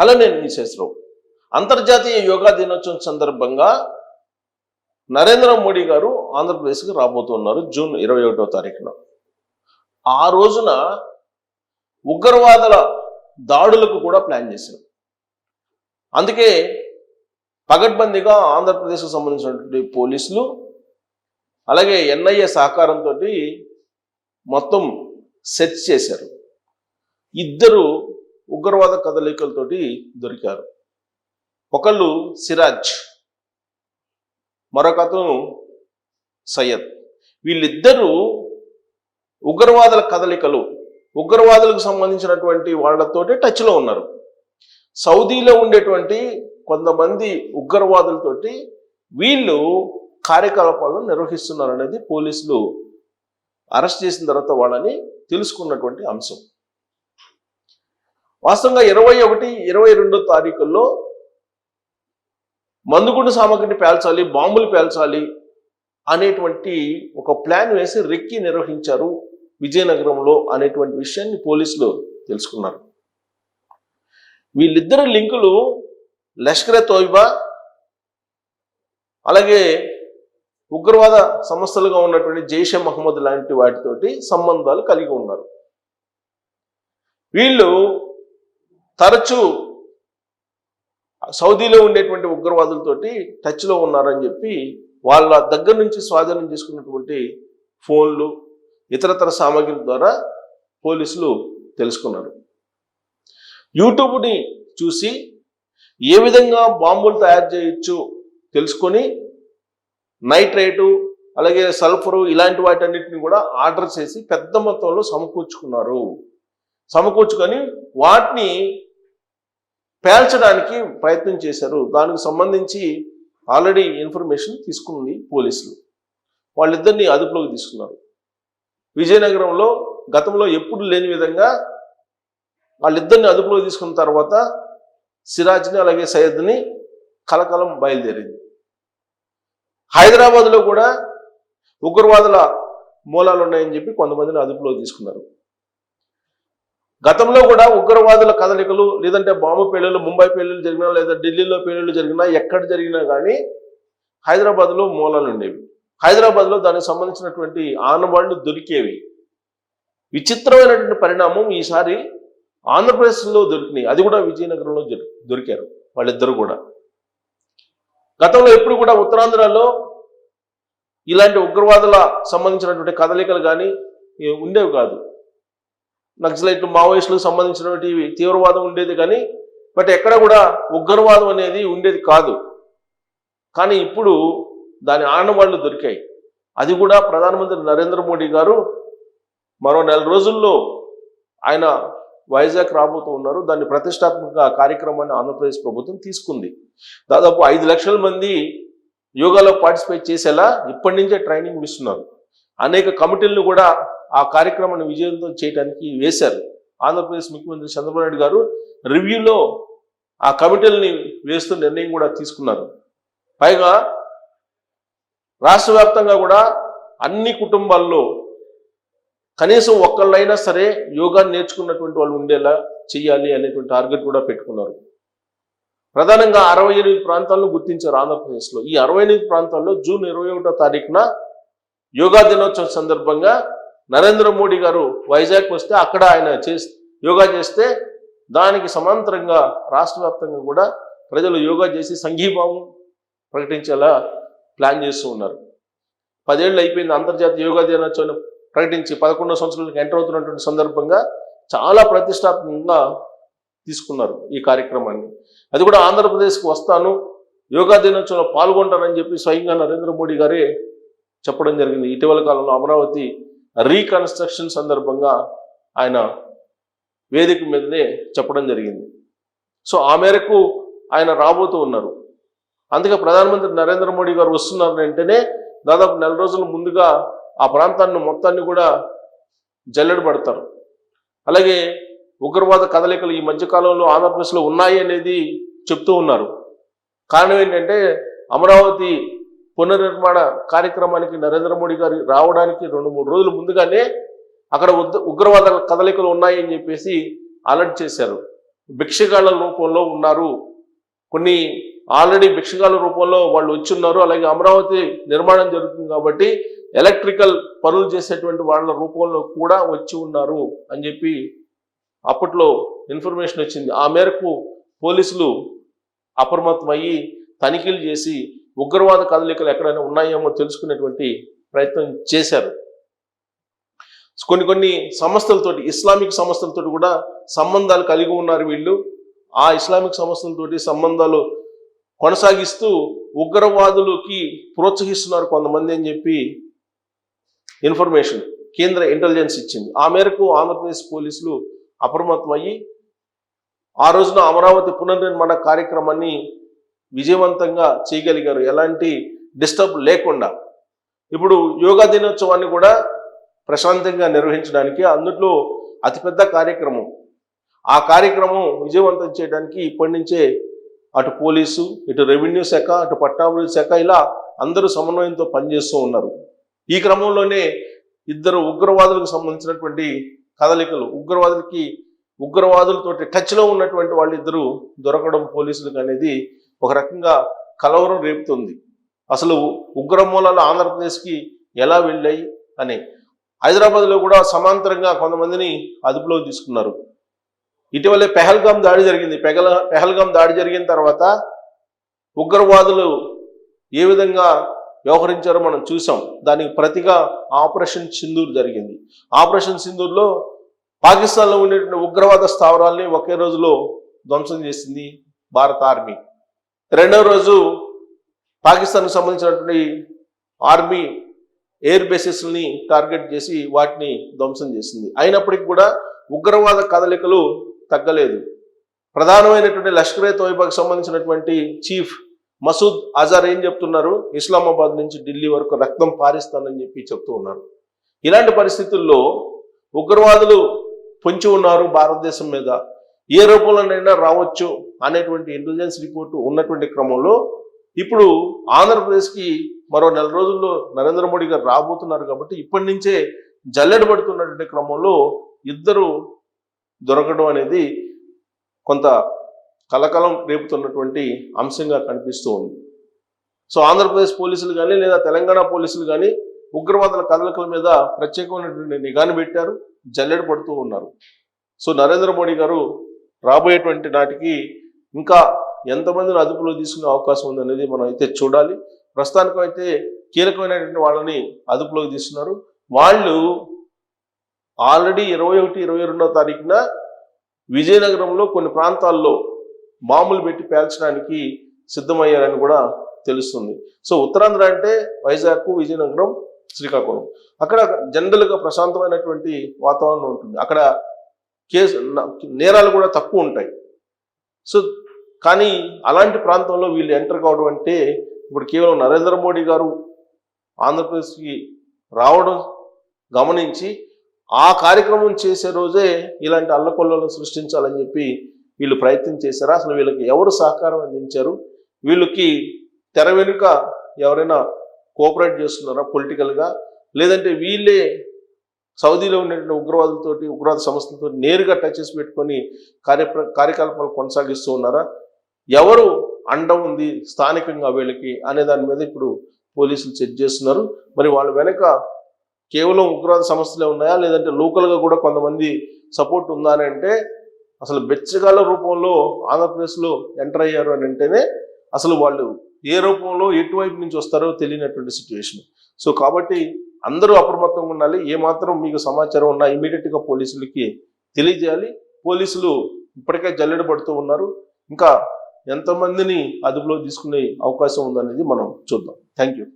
Hello నేను నిశేషరావు అంతర్జాతీయ యోగా దినోత్సవం సందర్భంగా నరేంద్ర మోడీ గారు ఆంధ్రప్రదేశ్కి రాబోతున్నారు జూన్ ఇరవై ఒకటో తారీఖున. ఆ రోజున ఉగ్రవాదుల దాడులకు కూడా ప్లాన్ చేశారు. అందుకే పగడ్బందీగా ఆంధ్రప్రదేశ్కు సంబంధించినటువంటి పోలీసులు అలాగే ఎన్ఐఏ సహకారంతో మొత్తం సెర్చ్ చేశారు. ఇద్దరు ఉగ్రవాద కదలికలతోటి దొరికారు. ఒకళ్ళు సిరాజ్ మరొక అతను సయ్యద్. వీళ్ళిద్దరూ ఉగ్రవాదుల కదలికలు ఉగ్రవాదులకు సంబంధించినటువంటి వాళ్ళతోటి టచ్లో ఉన్నారు. సౌదీలో ఉండేటువంటి కొంతమంది ఉగ్రవాదులతోటి వీళ్ళు కార్యకలాపాలను నిర్వహిస్తున్నారు అనేది పోలీసులు అరెస్ట్ చేసిన తర్వాత వాళ్ళని తెలుసుకున్నటువంటి అంశం. వాస్తవంగా ఇరవై ఒకటి ఇరవై రెండో తారీఖుల్లో మందుగుండు సామగ్రిని పేల్చాలి బాంబులు పేల్చాలి అనేటువంటి ఒక ప్లాన్ వేసి రెక్కి నిర్వహించారు విజయనగరంలో అనేటువంటి విషయాన్ని పోలీసులు తెలుసుకున్నారు. వీళ్ళిద్దరు లింకులు లష్కరే తోయిబా అలాగే ఉగ్రవాద సంస్థలుగా ఉన్నటువంటి జైషే మహమ్మద్ లాంటి వాటితోటి సంబంధాలు కలిగి ఉన్నారు. వీళ్ళు తరచూ సౌదీలో ఉండేటువంటి ఉగ్రవాదులతోటి టచ్లో ఉన్నారని చెప్పి వాళ్ళ దగ్గర నుంచి స్వాధీనం చేసుకున్నటువంటి ఫోన్లు ఇతరతర సామాగ్రి ద్వారా పోలీసులు తెలుసుకున్నారు. యూట్యూబ్ని చూసి ఏ విధంగా బాంబులు తయారు చేయొచ్చు తెలుసుకొని నైట్రేటు అలాగే సల్ఫరు ఇలాంటి వాటన్నిటిని కూడా ఆర్డర్ చేసి పెద్ద మొత్తంలో సమకూర్చుకున్నారు. సమకూర్చుకొని వాటిని పేల్చడానికి ప్రయత్నం చేశారు. దానికి సంబంధించి ఆల్రెడీ ఇన్ఫర్మేషన్ తీసుకుంది పోలీసులు. వాళ్ళిద్దరిని అదుపులోకి తీసుకున్నారు. విజయనగరంలో గతంలో ఎప్పుడు లేని విధంగా వాళ్ళిద్దరిని అదుపులోకి తీసుకున్న తర్వాత సిరాజ్ని అలాగే సయ్యద్ని కలకలం బయలుదేరింది. హైదరాబాద్లో కూడా ఉగ్రవాదుల మూలాలు ఉన్నాయని చెప్పి కొంతమందిని అదుపులోకి తీసుకున్నారు. గతంలో కూడా ఉగ్రవాదుల కదలికలు లేదంటే బాంబు పేలుళ్ళు ముంబై పేలుళ్ళు జరిగినా లేదా ఢిల్లీలో పేలుళ్ళు జరిగినా ఎక్కడ జరిగినా కానీ హైదరాబాద్లో మూలాలు ఉండేవి. హైదరాబాద్లో దానికి సంబంధించినటువంటి ఆనవాళ్ళు దొరికేవి. విచిత్రమైనటువంటి పరిణామం ఈసారి ఆంధ్రప్రదేశ్లో దొరికినాయి. అది కూడా విజయనగరంలో దొరికారు వాళ్ళిద్దరు కూడా. గతంలో ఎప్పుడు కూడా ఉత్తరాంధ్రలో ఇలాంటి ఉగ్రవాదుల సంబంధించినటువంటి కదలికలు కానీ ఉండేవి కాదు. నక్సలైట్లు మావోయిస్టులకు సంబంధించినటువంటి తీవ్రవాదం ఉండేది కానీ బట్ ఎక్కడ కూడా ఉగ్రవాదం అనేది ఉండేది కాదు. కానీ ఇప్పుడు దాని ఆనవాళ్ళు దొరికాయి. అది కూడా ప్రధానమంత్రి నరేంద్ర మోడీ గారు మరో నెల రోజుల్లో ఆయన వైజాగ్ రాబోతూ ఉన్నారు. దాన్ని ప్రతిష్టాత్మక కార్యక్రమాన్ని ఆంధ్రప్రదేశ్ ప్రభుత్వం తీసుకుంది. దాదాపు ఐదు లక్షల మంది యోగాలో పార్టిసిపేట్ చేసేలా ఇప్పటి నుంచే ట్రైనింగ్ ఇస్తున్నారు. అనేక కమిటీలను కూడా ఆ కార్యక్రమాన్ని విజయంతో చేయడానికి వేశారు. ఆంధ్రప్రదేశ్ ముఖ్యమంత్రి చంద్రబాబు నాయుడు గారు రివ్యూలో ఆ కమిటీలని వేస్తూ నిర్ణయం కూడా తీసుకున్నారు. పైగా రాష్ట్ర వ్యాప్తంగా కూడా అన్ని కుటుంబాల్లో కనీసం ఒక్కళ్ళైనా సరే యోగా నేర్చుకున్నటువంటి వాళ్ళు ఉండేలా చేయాలి అనేటువంటి టార్గెట్ కూడా పెట్టుకున్నారు. ప్రధానంగా అరవై ఎనిమిది ప్రాంతాలను గుర్తించారు ఆంధ్రప్రదేశ్లో. ఈ అరవై ఎనిమిది ప్రాంతాల్లో జూన్ ఇరవై ఒకటో తారీఖున యోగా దినోత్సవం సందర్భంగా నరేంద్ర మోడీ గారు వైజాగ్ వస్తే అక్కడ ఆయన చేసి యోగా చేస్తే దానికి సమాంతరంగా రాష్ట్ర వ్యాప్తంగా కూడా ప్రజలు యోగా చేసి సంఘీభావం ప్రకటించేలా ప్లాన్ చేస్తూ ఉన్నారు. పదేళ్ళు అయిపోయింది అంతర్జాతీయ యోగా దినోత్సవం ప్రకటించి పదకొండో సంవత్సరాలకు ఎంటర్ అవుతున్నటువంటి సందర్భంగా చాలా ప్రతిష్టాత్మకంగా తీసుకున్నారు ఈ కార్యక్రమాన్ని. అది కూడా ఆంధ్రప్రదేశ్కి వస్తాను యోగా దినోత్సవంలో పాల్గొంటానని చెప్పి స్వయంగా నరేంద్ర మోడీ గారే చెప్పడం జరిగింది. ఇటీవల కాలంలో అమరావతి రీకన్స్ట్రక్షన్ సందర్భంగా ఆయన వేదిక మీదనే చెప్పడం జరిగింది. సో ఆ మేరకు ఆయన రాబోతూ ఉన్నారు. అందుకే ప్రధానమంత్రి నరేంద్ర మోడీ గారు వస్తున్నారు వెంటనే దాదాపు నెల రోజుల ముందుగా ఆ ప్రాంతాన్ని మొత్తాన్ని కూడా జల్లెడ పడతారు. అలాగే ఉగ్రవాద కదలికలు ఈ మధ్యకాలంలో ఆంధ్రప్రదేశ్లో ఉన్నాయి అనేది చెప్తూ ఉన్నారు. కారణం ఏంటంటే అమరావతి పునర్నిర్మాణ కార్యక్రమానికి నరేంద్ర మోడీ గారు రావడానికి రెండు మూడు రోజుల ముందుగానే అక్కడ ఉగ్రవాద కదలికలు ఉన్నాయి అని చెప్పేసి అలర్ట్ చేశారు. భిక్షగాళ్ళ రూపంలో ఉన్నారు. కొన్ని ఆల్రెడీ భిక్షగాల రూపంలో వాళ్ళు వచ్చి ఉన్నారు అలాగే అమరావతి నిర్మాణం జరుగుతుంది కాబట్టి ఎలక్ట్రికల్ పనులు చేసేటువంటి వాళ్ళ రూపంలో కూడా వచ్చి ఉన్నారు అని చెప్పి అప్పట్లో ఇన్ఫర్మేషన్ వచ్చింది. ఆ మేరకు పోలీసులు అప్రమత్తమయ్యి తనిఖీలు చేసి ఉగ్రవాద కదలికలు ఎక్కడైనా ఉన్నాయేమో తెలుసుకునేటువంటి ప్రయత్నం చేశారు. కొన్ని కొన్ని సంస్థలతోటి ఇస్లామిక్ సంస్థలతోటి కూడా సంబంధాలు కలిగి ఉన్నారు వీళ్ళు. ఆ ఇస్లామిక్ సంస్థలతోటి సంబంధాలు కొనసాగిస్తూ ఉగ్రవాదులకి ప్రోత్సహిస్తున్నారు కొంతమంది అని చెప్పి ఇన్ఫర్మేషన్ కేంద్ర ఇంటెలిజెన్స్ ఇచ్చింది. ఆ మేరకు ఆంధ్రప్రదేశ్ పోలీసులు అప్రమత్తమయ్యి ఆ రోజున అమరావతి పునర్నిర్మాణ కార్యక్రమాన్ని విజయవంతంగా చేయగలిగారు. ఎలాంటి డిస్టర్బ్ లేకుండా. ఇప్పుడు యోగా దినోత్సవాన్ని కూడా ప్రశాంతంగా నిర్వహించడానికి అందులో అతిపెద్ద కార్యక్రమం. ఆ కార్యక్రమం విజయవంతం చేయడానికి ఇప్పటి నుంచే అటు పోలీసు ఇటు రెవెన్యూ శాఖ అటు పట్టాభివృద్ధి శాఖ ఇలా అందరూ సమన్వయంతో పనిచేస్తూ ఉన్నారు. ఈ క్రమంలోనే ఇద్దరు ఉగ్రవాదులకు సంబంధించినటువంటి కదలికలు ఉగ్రవాదులకి ఉగ్రవాదులతోటి టచ్లో ఉన్నటువంటి వాళ్ళిద్దరూ దొరకడం పోలీసులకు అనేది ఒక రకంగా కలవరం రేపుతుంది. అసలు ఉగ్ర మూలాలు ఆంధ్రప్రదేశ్కి ఎలా వెళ్ళాయి అని. హైదరాబాద్లో కూడా సమాంతరంగా కొంతమందిని అదుపులోకి తీసుకున్నారు. ఇటీవలే పెహల్గాం దాడి జరిగింది. పెగల పెహల్గాం దాడి జరిగిన తర్వాత ఉగ్రవాదులు ఏ విధంగా వ్యవహరించారో మనం చూసాం. దానికి ప్రతిగా ఆపరేషన్ సింధూర్ జరిగింది. ఆపరేషన్ సింధూర్లో పాకిస్తాన్లో ఉండేటువంటి ఉగ్రవాద స్థావరాల్ని ఒకే రోజులో ధ్వంసం చేసింది భారత ఆర్మీ. రెండవ రోజు పాకిస్తాన్కు సంబంధించినటువంటి ఆర్మీ ఎయిర్ బేసెస్ని టార్గెట్ చేసి వాటిని ధ్వంసం చేసింది. అయినప్పటికీ కూడా ఉగ్రవాద కదలికలు తగ్గలేదు. ప్రధానమైనటువంటి లష్కర్ ఏ సంబంధించినటువంటి చీఫ్ మసూద్ అజార్ ఏం చెప్తున్నారు? ఇస్లామాబాద్ నుంచి ఢిల్లీ వరకు రక్తం పారిస్తానని చెప్పి చెప్తూ ఉన్నారు. ఇలాంటి పరిస్థితుల్లో ఉగ్రవాదులు పొంచి ఉన్నారు భారతదేశం మీద. ఏ రూపంలోనైనా రావచ్చు అనేటువంటి ఇంటెలిజెన్స్ రిపోర్టు ఉన్నటువంటి క్రమంలో ఇప్పుడు ఆంధ్రప్రదేశ్కి మరో నెల రోజుల్లో నరేంద్ర మోడీ గారు రాబోతున్నారు కాబట్టి ఇప్పటి నుంచే జల్లెడ పడుతున్నటువంటి క్రమంలో ఇద్దరు దొరకడం అనేది కొంత కలకలం రేపుతున్నటువంటి అంశంగా కనిపిస్తూ ఉంది. సో ఆంధ్రప్రదేశ్ పోలీసులు కానీ లేదా తెలంగాణ పోలీసులు కానీ ఉగ్రవాదుల కదలికల మీద ప్రత్యేకమైనటువంటి నిఘాను పెట్టారు జల్లెడ పడుతూ ఉన్నారు. సో నరేంద్ర మోడీ గారు రాబోయేటువంటి నాటికి ఇంకా ఎంతమందిని అదుపులో తీసుకునే అవకాశం ఉందనేది మనం అయితే చూడాలి. ప్రస్తుతానికి అయితే కీలకమైనటువంటి వాళ్ళని అదుపులోకి తీస్తున్నారు వాళ్ళు ఆల్రెడీ ఇరవై ఒకటి ఇరవై రెండవ తారీఖున విజయనగరంలో కొన్ని ప్రాంతాల్లో మామూలు పెట్టి పేల్చడానికి సిద్ధమయ్యారని కూడా తెలుస్తుంది. సో ఉత్తరాంధ్ర అంటే వైజాగ్ విజయనగరం శ్రీకాకుళం. అక్కడ జనరల్గా ప్రశాంతమైనటువంటి వాతావరణం ఉంటుంది. అక్కడ కేసు నేరాలు కూడా తక్కువ ఉంటాయి. సో కానీ అలాంటి ప్రాంతంలో వీళ్ళు ఎంటర్ కావడం అంటే ఇప్పుడు కేవలం నరేంద్ర మోడీ గారు ఆంధ్రప్రదేశ్కి రావడం గమనించి ఆ కార్యక్రమం చేసే రోజే ఇలాంటి అల్లకొల్లను సృష్టించాలని చెప్పి వీళ్ళు ప్రయత్నం చేశారా? అసలు వీళ్ళకి ఎవరు సహకారం అందించారు? వీళ్ళకి తెర వెనుక ఎవరైనా కోఆపరేట్ చేస్తున్నారా పొలిటికల్గా? లేదంటే వీళ్ళే సౌదీలో ఉన్నటువంటి ఉగ్రవాదులతోటి ఉగ్రవాద సంస్థలతో నేరుగా టచెస్ పెట్టుకొని కార్య కార్యకలాపాలు కొనసాగిస్తూ ఉన్నారా? ఎవరు అండ ఉంది స్థానికంగా వీళ్ళకి అనే దాని మీద ఇప్పుడు పోలీసులు చెక్ చేస్తున్నారు. మరి వాళ్ళ వెనక కేవలం ఉగ్రవాద సమస్యలే ఉన్నాయా? లేదంటే లోకల్గా కూడా కొంతమంది సపోర్ట్ ఉందా అని అంటే అసలు బెచ్చగాల రూపంలో ఆంధ్రప్రదేశ్లో ఎంటర్ అయ్యారు అని అంటేనే అసలు వాళ్ళు ఏ రూపంలో ఎటువైపు నుంచి వస్తారో తెలియనటువంటి సిచ్యువేషన్ సో కాబట్టి అందరూ అప్రమత్తంగా ఉండాలి. ఏమాత్రం మీకు సమాచారం ఉన్నా ఇమీడియట్గా పోలీసులకి తెలియజేయాలి. పోలీసులు ఇప్పటికే జల్లెడ పడుతూ ఉన్నారు. ఇంకా ఎంతమందిని అదుపులో తీసుకునే అవకాశం ఉందనేది మనం చూద్దాం. Thank you